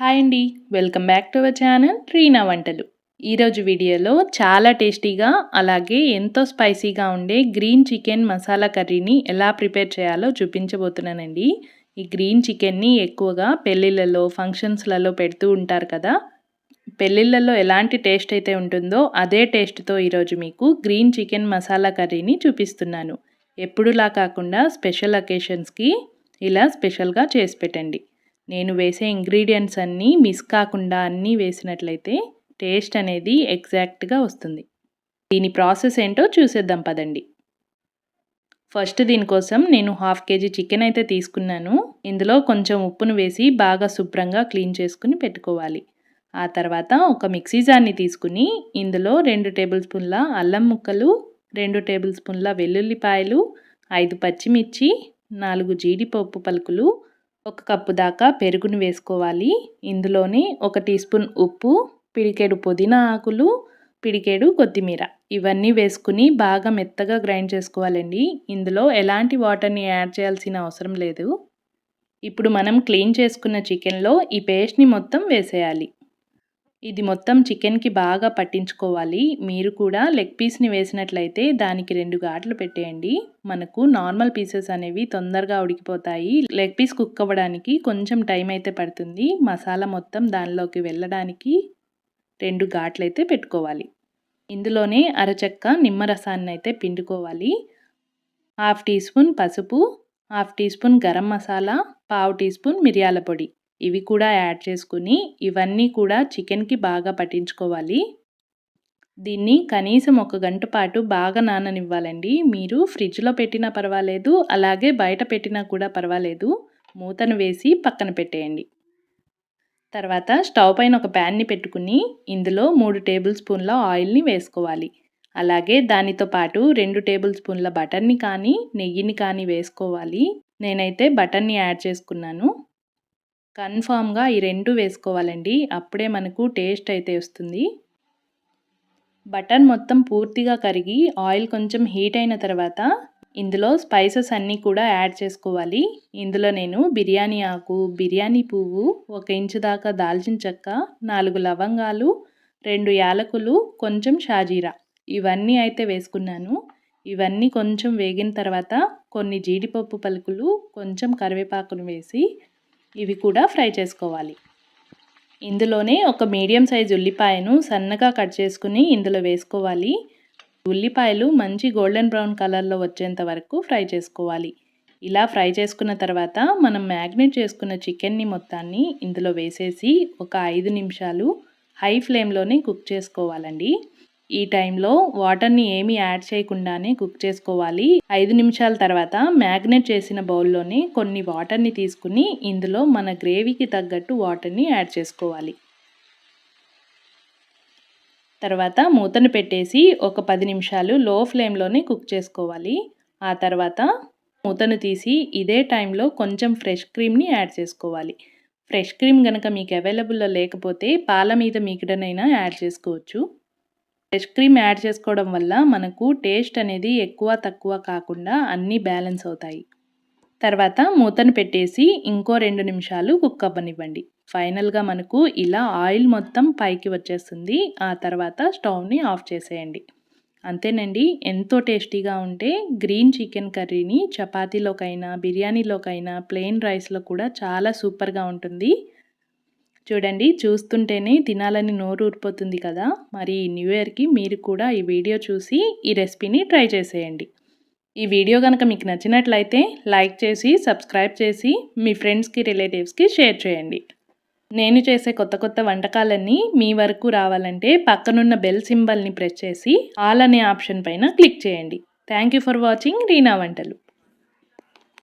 Hi అండి. Welcome back to our channel Reena వంటలు. ఈరోజు వీడియోలో చాలా టేస్టీగా అలాగే ఎంతో స్పైసీగా ఉండే గ్రీన్ చికెన్ మసాలా కర్రీని ఎలా ప్రిపేర్ చేయాలో చూపించబోతున్నానండి. ఈ గ్రీన్ చికెన్ని ఎక్కువగా పెళ్ళిళ్ళలో ఫంక్షన్స్లలో పెడుతూ ఉంటారు కదా. పెళ్ళిళ్ళలో ఎలాంటి టేస్ట్ అయితే ఉంటుందో అదే టేస్ట్తో ఈరోజు మీకు గ్రీన్ చికెన్ మసాలా కర్రీని చూపిస్తున్నాను. ఎప్పుడులా కాకుండా స్పెషల్ అకేషన్స్కి ఇలా స్పెషల్గా చేసి పెట్టండి. నేను వేసే ఇంగ్రీడియంట్స్ అన్నీ మిస్ కాకుండా అన్నీ వేసినట్లయితే టేస్ట్ అనేది ఎగ్జాక్ట్గా వస్తుంది. దీని ప్రాసెస్ ఏంటో చూసేద్దాం పదండి. ఫస్ట్ దీనికోసం నేను హాఫ్ కేజీ చికెన్ అయితే తీసుకున్నాను. ఇందులో కొంచెం ఉప్పును వేసి బాగా శుభ్రంగా క్లీన్ చేసుకుని పెట్టుకోవాలి. ఆ తర్వాత ఒక మిక్సీ జార్ని తీసుకుని ఇందులో రెండు టేబుల్ స్పూన్ల అల్లం ముక్కలు రెండు టేబుల్ స్పూన్ల వెల్లుల్లిపాయలు ఐదు పచ్చిమిర్చి నాలుగు జీడిపప్పు పలుకులు ఒక కప్పు దాకా పెరుగును వేసుకోవాలి. ఇందులోనే ఒక టీ స్పూన్ ఉప్పు పిడికేడు పుదీనా ఆకులు పిడికేడు కొత్తిమీర. ఇవన్నీ వేసుకుని బాగా మెత్తగా గ్రైండ్ చేసుకోవాలండి. ఇందులో ఎలాంటి వాటర్ని యాడ్ చేయాల్సిన అవసరం లేదు. ఇప్పుడు మనం క్లీన్ చేసుకున్న చికెన్లో ఈ పేస్ట్ని మొత్తం వేసేయాలి. ఇది మొత్తం చికెన్కి బాగా పట్టించుకోవాలి. మీరు కూడా లెగ్ పీస్ని వేసినట్లయితే దానికి రెండు ఘాట్లు పెట్టేయండి. మనకు నార్మల్ పీసెస్ అనేవి తొందరగా ఉడికిపోతాయి. లెగ్ పీస్ కుక్ అవ్వడానికి కొంచెం టైం అయితే పడుతుంది. మసాలా మొత్తం దానిలోకి వెళ్ళడానికి రెండు ఘాట్లు అయితే పెట్టుకోవాలి. ఇందులోనే అరచక్క నిమ్మరసాన్ని అయితే పిండుకోవాలి. హాఫ్ టీ స్పూన్ పసుపు half teaspoon garam masala పావు టీ స్పూన్ మిరియాల పొడి. ఇవి కూడా యాడ్ చేసుకుని ఇవన్నీ కూడా చికెన్కి బాగా పట్టించుకోవాలి. దీన్ని కనీసం ఒక గంట పాటు బాగా నాననివ్వాలండి. మీరు ఫ్రిడ్జ్లో పెట్టినా పర్వాలేదు అలాగే బయట పెట్టినా కూడా పర్వాలేదు. మూతను వేసి పక్కన పెట్టేయండి. తర్వాత స్టవ్ పైన ఒక ప్యాన్ని పెట్టుకుని ఇందులో మూడు టేబుల్ స్పూన్ల ఆయిల్ని వేసుకోవాలి. అలాగే దానితో పాటు రెండు టేబుల్ స్పూన్ల బటర్ని కానీ నెయ్యిని కానీ వేసుకోవాలి. నేనైతే బటర్ని యాడ్ చేసుకున్నాను. కన్ఫామ్గా ఈ రెండు వేసుకోవాలండి. అప్పుడే మనకు టేస్ట్ అయితే వస్తుంది. బటర్ మొత్తం పూర్తిగా కరిగి ఆయిల్ కొంచెం హీట్ అయిన తర్వాత ఇందులో స్పైసెస్ అన్నీ కూడా యాడ్ చేసుకోవాలి. ఇందులో నేను బిర్యానీ ఆకు బిర్యానీ పువ్వు ఒక ఇంచు దాకా దాల్చిన చెక్క నాలుగు లవంగాలు రెండు యాలకులు కొంచెం షాజీరా ఇవన్నీ అయితే వేసుకున్నాను. ఇవన్నీ కొంచెం వేగిన తర్వాత కొన్ని జీడిపప్పు పలుకులు కొంచెం కరివేపాకును వేసి ఇవి కూడా ఫ్రై చేసుకోవాలి. ఇందులోనే ఒక మీడియం సైజ్ ఉల్లిపాయను సన్నగా కట్ చేసుకుని ఇందులో వేసుకోవాలి. ఉల్లిపాయలు మంచి గోల్డెన్ బ్రౌన్ కలర్లో వచ్చేంత వరకు ఫ్రై చేసుకోవాలి. ఇలా ఫ్రై చేసుకున్న తర్వాత మనం మ్యాగ్నేట్ చేసుకున్న చికెన్ని మొత్తాన్ని ఇందులో వేసేసి ఒక ఐదు నిమిషాలు హై ఫ్లేమ్లోనే కుక్ చేసుకోవాలండి. ఈ టైంలో వాటర్ని ఏమీ యాడ్ చేయకుండానే కుక్ చేసుకోవాలి. ఐదు నిమిషాల తర్వాత మ్యాగ్నెట్ చేసిన బౌల్లోనే కొన్ని వాటర్ని తీసుకుని ఇందులో మన గ్రేవీకి తగ్గట్టు వాటర్ని యాడ్ చేసుకోవాలి. తర్వాత మూతను పెట్టేసి ఒక పది నిమిషాలు లో ఫ్లేమ్లోనే కుక్ చేసుకోవాలి. ఆ తర్వాత మూతను తీసి ఇదే టైంలో కొంచెం ఫ్రెష్ క్రీమ్ని యాడ్ చేసుకోవాలి. ఫ్రెష్ క్రీమ్ కనుక మీకు అవైలబుల్లో లేకపోతే పాల మీద మీకడనైనా యాడ్ చేసుకోవచ్చు. ఫ్రెష్ క్రీమ్ యాడ్ చేసుకోవడం వల్ల మనకు టేస్ట్ అనేది ఎక్కువ తక్కువ కాకుండా అన్నీ బ్యాలెన్స్ అవుతాయి. తర్వాత మూతను పెట్టేసి ఇంకో రెండు నిమిషాలు కుక్ అవ్వనివ్వండి. ఫైనల్గా మనకు ఇలా ఆయిల్ మొత్తం పైకి వచ్చేస్తుంది. ఆ తర్వాత స్టవ్ని ఆఫ్ చేసేయండి. అంతేనండి ఎంతో టేస్టీగా ఉంటే గ్రీన్ చికెన్ కర్రీని చపాతీలోకైనా బిర్యానీలోకైనా ప్లెయిన్ రైస్లో కూడా చాలా సూపర్గా ఉంటుంది. చూడండి చూస్తుంటేనే తినాలని నోరు ఊరిపోతుంది కదా. మరి న్యూ ఇయర్కి మీరు కూడా ఈ వీడియో చూసి ఈ రెసిపీని ట్రై చేసేయండి. ఈ వీడియో కనుక మీకు నచ్చినట్లయితే లైక్ చేసి సబ్స్క్రైబ్ చేసి మీ ఫ్రెండ్స్కి రిలేటివ్స్కి షేర్ చేయండి. నేను చేసే కొత్త కొత్త వంటకాలన్నీ మీ వరకు రావాలంటే పక్కనున్న బెల్ సింబల్ని ప్రెస్ చేసి ఆల్ అనే ఆప్షన్ పైన క్లిక్ చేయండి. Thank you for watching Reena వంటలు.